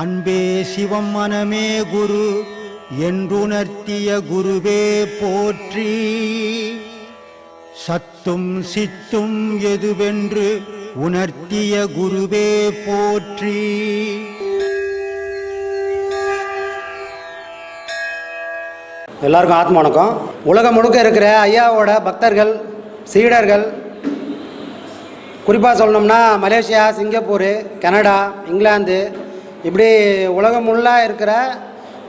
அன்பே சிவம் மனமே குரு என்றுணர்த்திய குருவே போற்றி. சத்தும் சித்தும் எதுவென்று உணர்த்திய குருவே போற்றி. எல்லாருக்கும் ஆத்ம வணக்கம். உலகம் முழுக்க இருக்கிற ஐயாவோட பக்தர்கள் சீடர்கள் குறிப்பாக சொல்லணும்னா மலேசியா சிங்கப்பூர் கனடா இங்கிலாந்து இப்படி உலகம் உள்ளா இருக்கிற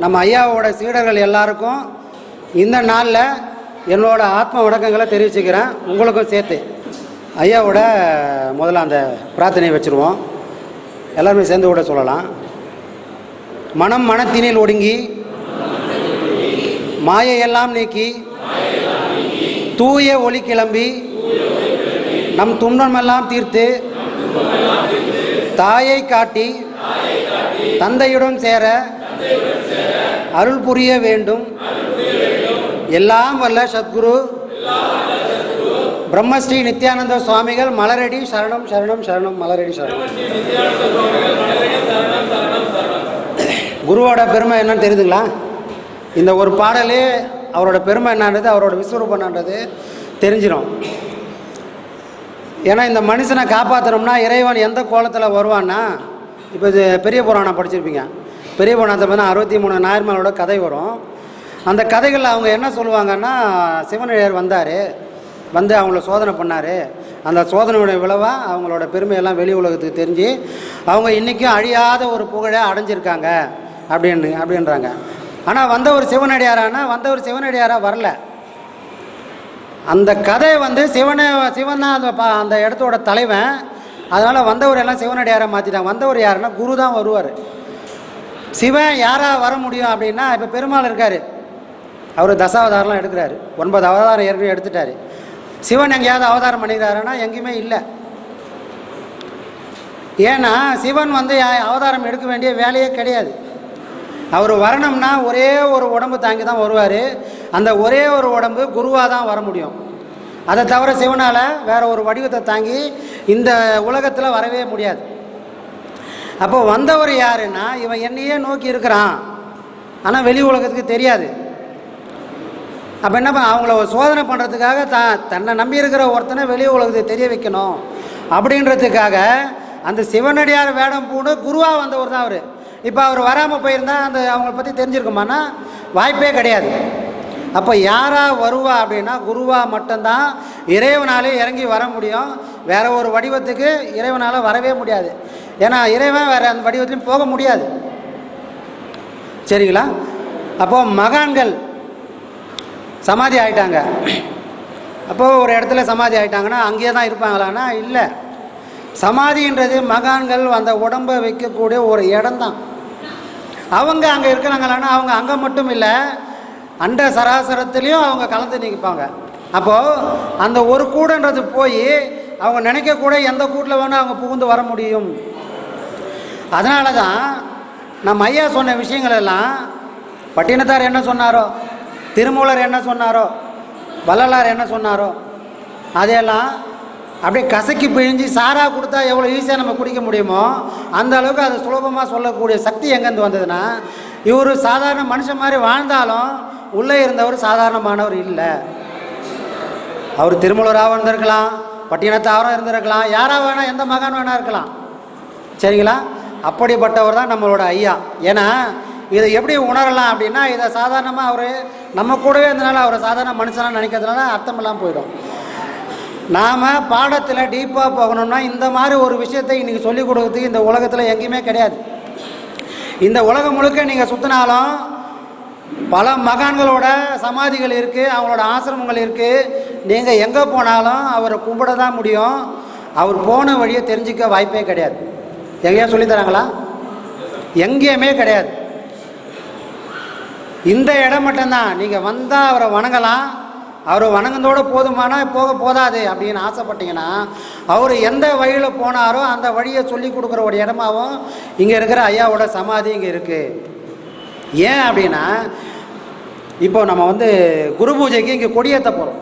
நம்ம ஐயாவோட சீடர்கள் எல்லாருக்கும் இந்த நாளில் என்னோட ஆத்ம வணக்கங்களை தெரிவிச்சுக்கிறேன். உங்களுக்கும் சேர்த்து ஐயாவோட முதல்ல அந்த பிரார்த்தனையை வச்சுருவோம். எல்லாருமே சேர்ந்து கூட சொல்லலாம். மனம் மனத்தினில் ஒடுங்கி மாயையெல்லாம் நீக்கி தூய ஒளி கிளம்பி நம் துன்பமெல்லாம் தீர்த்து தாயை காட்டி தந்தையுடன் சேர அருள் புரிய வேண்டும். எல்லாம் வல்ல சத்குரு. பிரம்மஸ்ரீ நித்யானந்த சுவாமிகள் மலரடி சரணம் சரணம் சரணம் மலரடி சரணம். குருவோட பெருமை என்னன்னு தெரியுதுங்களா? இந்த ஒரு பாடலே அவரோட பெருமை என்னன்றது அவரோட விஸ்வரூபம் என்னன்றது தெரிஞ்சிடும் ஏன்னா இந்த மனுஷனை காப்பாற்றணும்னா இறைவன் எந்த கோலத்தில் வருவான்னா இப்போ இது பெரிய புராணம் படிச்சிருப்பீங்க. பெரிய புராணத்தை பார்த்தா அறுபத்தி மூணு நாயர்மலோட கதை வரும். அந்த கதைகளில் அவங்க என்ன சொல்லுவாங்கன்னா சிவனடியார் வந்தார். வந்து அவங்கள சோதனை பண்ணார். அந்த சோதனையுடைய விளைவாக அவங்களோட பெருமையெல்லாம் வெளி உலகத்துக்கு தெரிஞ்சு அவங்க இன்றைக்கும் அழியாத ஒரு புகழை அடைஞ்சிருக்காங்க அப்படின்னு அப்படின்றாங்க. ஆனால் வந்தவர் சிவனடியாரானா வந்தவர் சிவனடியாராக வரல. அந்த கதை வந்து சிவனை சிவன் தான் அந்த பா அந்த இடத்தோட தலைவன். அதனால் வந்தவர் எல்லாம் சிவனடியாரை மாற்றிட்டாங்க வந்தவர் யாருன்னா குரு தான் வருவார். சிவன் யாராக வர முடியும் அப்படின்னா இப்போ பெருமாள் இருக்கார். அவர் தசாவதாரம்லாம் எடுக்கிறாரு. ஒன்பது அவதாரம் ஏற்கனவே எடுத்துட்டார். சிவன் எங்கேயாவது அவதாரம் பண்ணிக்கிறாருன்னா எங்கேயுமே இல்லை. ஏன்னா சிவன் வந்து யா- அவதாரம் எடுக்க வேண்டிய வேலையே கிடையாது. அவர் வரணும்னா ஒரே ஒரு உடம்பு தாங்கி தான் வருவார். அந்த ஒரே ஒரு உடம்பு குருவாக தான் வர முடியும். அதை தவிர சிவனால் வேற ஒரு வடிவத்தை தாங்கி இந்த உலகத்தில் வரவே முடியாது. அப்போ வந்தவர் யாருன்னா இவன் என்னையே நோக்கி இருக்கிறான். ஆனால் வெளி உலகத்துக்கு தெரியாது. அப்போ என்ன அவங்கள சோதனை பண்ணுறதுக்காக த தன்னை நம்பி இருக்கிற ஒருத்தனை வெளி உலகத்துக்கு தெரிய வைக்கணும். அப்படின்றதுக்காக அந்த சிவனடியார் வேடம் பூண்டு குருவாக வந்தவர் தான் அவர். இப்போ அவர் வராமல் போயிருந்தா அந்த அவங்கள பற்றி தெரிஞ்சிருக்குமானா வாய்ப்பே கிடையாது. அப்போ யாராக வருவா அப்படின்னா குருவாக மட்டும்தான் இறைவனாலே இறங்கி வர முடியும். வேறு ஒரு வடிவத்துக்கு இறைவனால் வரவே முடியாது. ஏன்னா இறைவன் வேறு அந்த வடிவத்துலையும் போக முடியாது. சரிங்களா? அப்போது மகான்கள் சமாதி ஆகிட்டாங்க அப்போது ஒரு இடத்துல சமாதி ஆகிட்டாங்கன்னா அங்கேயே தான் இருப்பாங்களான்னா இல்லை. சமாதின்றது மகான்கள் அந்த உடம்பை வைக்கக்கூடிய ஒரு இடம்தான். அவங்க அங்கே இருக்கிறாங்களான்னா அவங்க அங்கே மட்டும் இல்லை அண்ட சராசரத்துலேயும் அவங்க கலந்து நிற்பாங்க அப்போது அந்த ஒரு கூடன்றது போய் அவங்க நினைக்கக்கூட எந்த கூட்டில் வேணால் அவங்க புகுந்து வர முடியும். அதனால தான் நம்ம ஐயா சொன்ன விஷயங்கள் எல்லாம் பட்டினத்தார் என்ன சொன்னாரோ திருமூலர் என்ன சொன்னாரோ வள்ளலார் என்ன சொன்னாரோ அதையெல்லாம் அப்படியே கசக்கி பிழிஞ்சு சாராக கொடுத்தா எவ்வளோ ஈஸியாக நம்ம குடிக்க முடியுமோ அந்த அளவுக்கு அது சுலபமாக சொல்லக்கூடிய சக்தி எங்கேருந்து வந்ததுன்னா இவர் சாதாரண மனுஷன் மாதிரி வாழ்ந்தாலும் உள்ளே இருந்தவர் சாதாரணமானவர் இல்லை. அவர் திருமூலராகவும் இருந்திருக்கலாம் பட்டினத்தாவரம் இருந்திருக்கலாம் யாராக வேணால் எந்த மகான் வேணா இருக்கலாம். சரிங்களா? அப்படிப்பட்டவர் தான் நம்மளோட ஐயா. ஏன்னா இதை எப்படி உணரலாம் அப்படின்னா இதை சாதாரணமாக அவர் நம்ம கூடவே இருந்தனால அவரை சாதாரண மனுஷனாக நினைக்கிறதுனால அர்த்தம் இல்லாமல் போயிடும். நாம் பாடத்தில் டீப்பாக போகணும்னா இந்த மாதிரி ஒரு விஷயத்தை இன்றைக்கி சொல்லிக் கொடுக்கறதுக்கு இந்த உலகத்தில் எங்கேயுமே கிடையாது. இந்த உலகம் முழுக்க நீங்கள் சுற்றினாலும் பல மகான்களோட சமாதிகள் இருக்குது அவங்களோட ஆசிரமங்கள் இருக்குது நீங்கள் எங்கே போனாலும் அவரை கும்பிட தான் முடியும். அவர் போன வழியை தெரிஞ்சிக்க வாய்ப்பே கிடையாது. எங்கேயா சொல்லித் தராங்களா? எங்கேயுமே கிடையாது. இந்த இடம் மட்டும்தான். நீங்கள் வந்தால் அவரை வணங்கலாம். அவரை வணங்குனதோட போதுமானா போக போதாது அப்படின்னு ஆசைப்பட்டீங்கன்னா அவர் எந்த வழியில் போனாரோ அந்த வழியை சொல்லி கொடுக்குற ஒரு இடமாவும் இங்கே இருக்கிற ஐயாவோட சமாதி இங்கே இருக்குது ஏன் அப்படின்னா இப்போ நம்ம வந்து குரு பூஜைக்கு இங்கே கொடியேற்ற போகிறோம்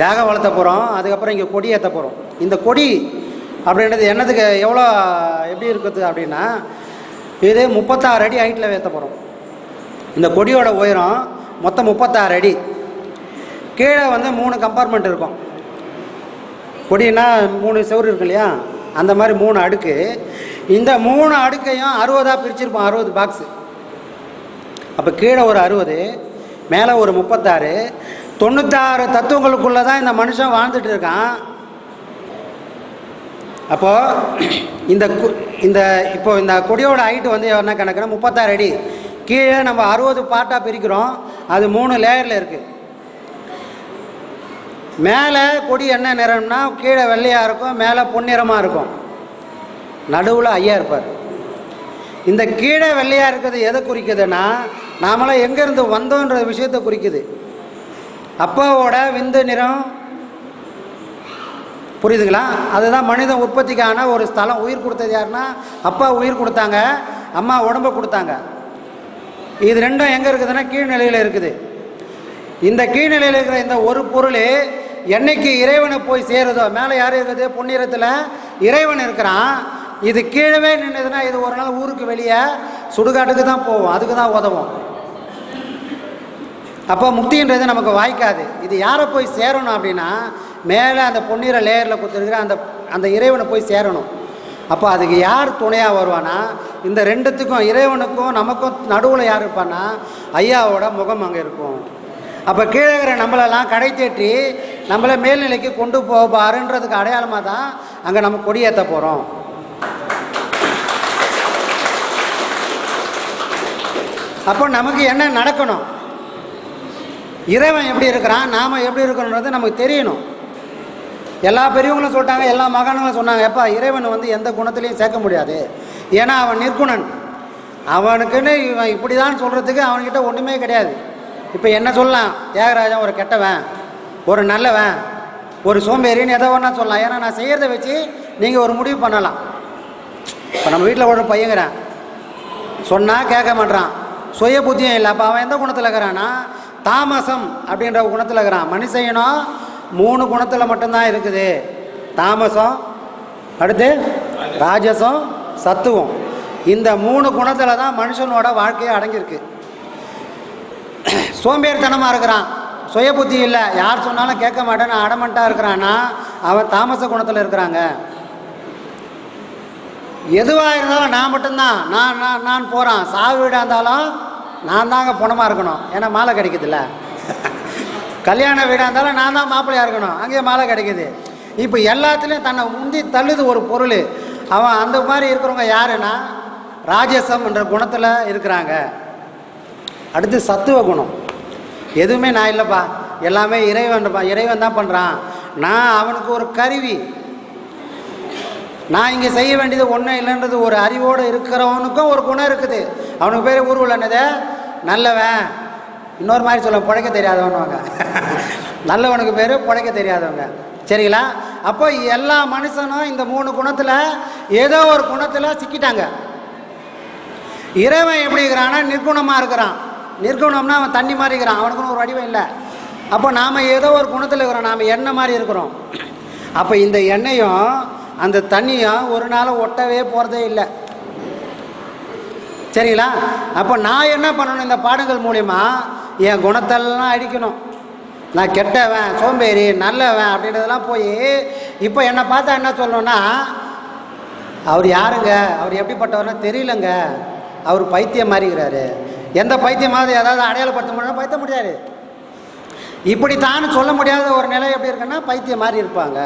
யாக வளர்த்த போகிறோம் அதுக்கப்புறம் இங்கே கொடியேற்ற போகிறோம் இந்த கொடி அப்படின்றது என்னதுக்கு எவ்வளோ எப்படி இருக்குது அப்படின்னா இது முப்பத்தாறு அடி ஹைட்டில் ஏற்ற போகிறோம் இந்த கொடியோட உயரம் மொத்தம் முப்பத்தாறு அடி. கீழே வந்து மூணு கம்பார்ட்மெண்ட் இருக்கும். கொடினா மூணு செவரு இருக்கு இல்லையா? அந்த மாதிரி மூணு அடுக்கு. இந்த மூணு அடுக்கையும் அறுபதாக பிரிச்சிருப்போம் அறுபது பாக்ஸு அப்போ கீழே ஒரு அறுபது மேலே ஒரு முப்பத்தாறு. தொண்ணூத்தாறு தத்துவங்களுக்குள்ளே தான் இந்த மனுஷன் வாழ்ந்துட்டு இருக்கான். அப்போது இந்த கு- இந்த இப்போ இந்த கொடியோட ஹைட்டு வந்து என்ன கணக்குன்னா முப்பத்தாறு அடி. கீழே நம்ம அறுபது பார்ட்டாக பிரிக்கிறோம். அது மூணு லேயரில் இருக்குது மேலே கொடி என்ன நிறம்னா கீழே வெள்ளையாக இருக்கும் மேலே பொன்னிறமாக இருக்கும். நடுவில் ஐயா இருப்பார். இந்த கீழே வெள்ளையாக இருக்கிறது எதை குறிக்குதுன்னா நாமெல்லாம் எங்கேருந்து வந்தோன்ற விஷயத்தை குறிக்குது. அப்பாவோட விந்து நிறம் புரியுதுங்களா? அதுதான் மனித உற்பத்திக்கான ஒரு ஸ்தலம். உயிர் கொடுத்தது யாருன்னா அப்பா உயிர் கொடுத்தாங்க அம்மா உடம்ப கொடுத்தாங்க. இது ரெண்டும் எங்கே இருக்குதுன்னா கீழ்நிலையில் இருக்குது. இந்த கீழ்நிலையில் இருக்கிற இந்த ஒரு பொருள் என்னைக்கு இறைவனை போய் சேருதோ மேலே யார் இருக்குது? புண்ணியத்தில் இறைவன் இருக்கிறான். இது கீழவே நின்றுதுன்னா இது ஒரு நாள் ஊருக்கு வெளியே சுடுகாட்டுக்கு தான் போவோம். அதுக்கு தான் உதவும். அப்போ முக்தின்றது நமக்கு வாய்க்காது. இது யாரை போய் சேரணும் அப்படின்னா மேலே அந்த பொன்னிற லேயரில் கொடுத்துருக்குற அந்த அந்த இறைவனை போய் சேரணும். அப்போ அதுக்கு யார் துணையாக வருவானா இந்த ரெண்டுத்துக்கும் இறைவனுக்கும் நமக்கும் நடுவில் யார் இருப்பான்னா ஐயாவோட முகம் அங்கே இருக்கும். அப்போ கீழே இருக்கிற நம்மளெல்லாம் கடை தேற்றி நம்மளை மேல்நிலைக்கு கொண்டு போவாருன்றதுக்கு அடையாளமாக தான் அங்கே நம்ம கொடியேற்ற போகிறோம் அப்போ நமக்கு என்ன நடக்கணும்? இறைவன் எப்படி இருக்கிறான் நாம் எப்படி இருக்கணுன்றது நமக்கு தெரியணும். எல்லா பெரியவங்களும் சொல்லிட்டாங்க எல்லா மகான்களும் சொன்னாங்க எப்பா இறைவன் வந்து எந்த குணத்துலையும் சேர்க்க முடியாது. ஏன்னா அவன் நிற்குணன் அவனுக்குன்னு இவன் இப்படி தான் சொல்கிறதுக்கு அவன்கிட்ட ஒன்றுமே கிடையாது. இப்போ என்ன சொல்லலாம்? தியாகராஜன் ஒரு கெட்டவன் ஒரு நல்லவன் ஒரு சோம்பேறின்னு எதை ஒன்றா சொல்லலாம். ஏன்னா நான் செய்கிறத வச்சு நீங்கள் ஒரு முடிவு பண்ணலாம். இப்போ நம்ம வீட்டில் ஒரு பையங்கிறேன் சொன்னால் கேட்க மாட்றான். சுய புத்தியும் இல்லை. அப்போ அவன் எந்த குணத்தில் இருக்கிறான்னா தாமசம் அப்படின்ற குணத்தில் இருக்கிறான். மனுஷனும் மூணு குணத்தில் மட்டும்தான் இருக்குது. தாமசம் அடுத்து ராஜசம் சத்துவம். இந்த மூணு குணத்தில் தான் மனுஷனோட வாழ்க்கையே அடங்கியிருக்கு. சோம்பேறித்தனமாக இருக்கிறான். சுய புத்தி இல்லை. யார் சொன்னாலும் கேட்க மாட்டேன்னு அடமண்ட்டாக இருக்கிறான்னா அவன் தாமச குணத்தில் இருக்கிறாங்க. எதுவாக இருந்தாலும் நான் மட்டும்தான். நான் நான் நான் போகிறான் சாவு வீடாக இருந்தாலும் நான் தாங்க பணமாக இருக்கணும். ஏன்னா மாலை கிடைக்குதுல்ல. கல்யாண வீடாக இருந்தாலும் நான் தான் மாப்பிள்ளையாக இருக்கணும். அங்கேயே மாலை கிடைக்குது. இப்போ எல்லாத்துலேயும் தன்னை முந்தி தள்ளுது ஒரு பொருள். அவன் அந்த மாதிரி இருக்கிறவங்க யாருன்னா ராஜசம் என்ற குணத்தில் இருக்கிறாங்க. அடுத்து சத்துவ குணம். எதுவுமே நான் இல்லைப்பா. எல்லாமே இறைவன்ப்பா இறைவன் தான் பண்ணுறான் நான் அவனுக்கு ஒரு கருவி. நான் இங்கே செய்ய வேண்டியது ஒன்றும் இல்லைன்றது ஒரு அறிவோடு இருக்கிறவனுக்கும் ஒரு குணம் இருக்குது. அவனுக்கு பேர் ஊர்வலம் என்னது? நல்லவன். இன்னொரு மாதிரி சொல்ல பிழைக்க தெரியாதவனுவாங்க. நல்லவனுக்கு பேர் பிழைக்க தெரியாதவங்க. சரிங்களா? அப்போ எல்லா மனுஷனும் இந்த மூணு குணத்தில் ஏதோ ஒரு குணத்தில் சிக்கிட்டாங்க. இறைவன் எப்படி இருக்கிறான்னா நிர்குணமாக இருக்கிறான். நிர்குணம்னா அவன் தண்ணி மாதிரி இருக்கிறான். அவனுக்குன்னு ஒரு வடிவம் இல்லை. அப்போ நாம் ஏதோ ஒரு குணத்தில் இருக்கிறோம். நாம் எண்ணெய் மாதிரி இருக்கிறோம். அப்போ இந்த எண்ணெயும் அந்த தண்ணியும் ஒரு நாள் ஒட்டவே போகிறதே இல்லை. சரிங்களா? அப்போ நான் என்ன பண்ணணும் இந்த பாடங்கள் மூலிமா என் குணத்தெல்லாம் அடிக்கணும். நான் கெட்டவன் சோம்பேறி நல்லவன் அப்படின்றதெல்லாம் போய் இப்போ என்னை பார்த்தா என்ன சொல்லணும்னா அவர் யாருங்க? அவர் எப்படிப்பட்டவர்னா தெரியலங்க. அவர் பைத்தியம் மாறிக்கிறாரு. எந்த பைத்தியமாவது ஏதாவது அடையாளப்படுத்த முடியும் பைத்த முடியாது. இப்படித்தான் சொல்ல முடியாத ஒரு நிலை எப்படி இருக்குன்னா பைத்தியம் மாறி இருப்பாங்க.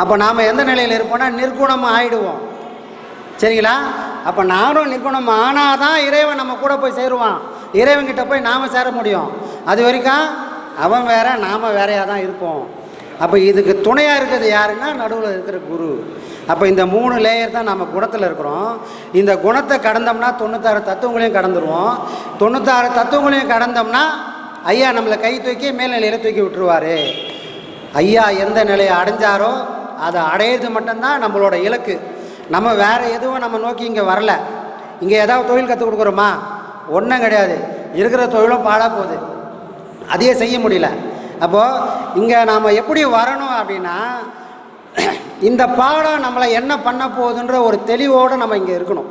அப்போ நாம் எந்த நிலையில் இருப்போம்னா நிர்குணம் ஆயிடுவோம். சரிங்களா? அப்போ நானும் நிற்கணும் ஆனால் தான் இறைவன் நம்ம கூட போய் சேருவான். இறைவன்கிட்ட போய் நாம் சேர முடியும். அது வரைக்கும் அவன் வேற நாம் வேறையாக தான் இருப்போம். அப்போ இதுக்கு துணையாக இருக்கிறது யாருன்னா நடுவில் இருக்கிற குரு. அப்போ இந்த மூணு லேயர் தான் நம்ம குணத்தில் இருக்கிறோம். இந்த குணத்தை கடந்தோம்னா தொண்ணூத்தாறு தத்துவங்களையும் கடந்துருவோம். தொண்ணூத்தாறு தத்துவங்களையும் கடந்தோம்னா ஐயா நம்மளை கை தூக்கி மேல்நிலையில் தூக்கி விட்டுருவாரு. ஐயா எந்த நிலையை அடைஞ்சாரோ அதை அடையிறது மட்டும்தான் நம்மளோட இலக்கு. நம்ம வேறு எதுவும் நம்ம நோக்கி இங்கே வரல. இங்கே ஏதாவது தொழில் கற்றுக் கொடுக்குறோமா? ஒன்றும் கிடையாது. இருக்கிற தொழிலும் பாடாக போகுது. அதையே செய்ய முடியல. அப்போது இங்கே நாம் எப்படி வரணும் அப்படின்னா இந்த பாடம் நம்மளை என்ன பண்ண போகுதுன்ற ஒரு தெளிவோடு நம்ம இங்கே இருக்கணும்.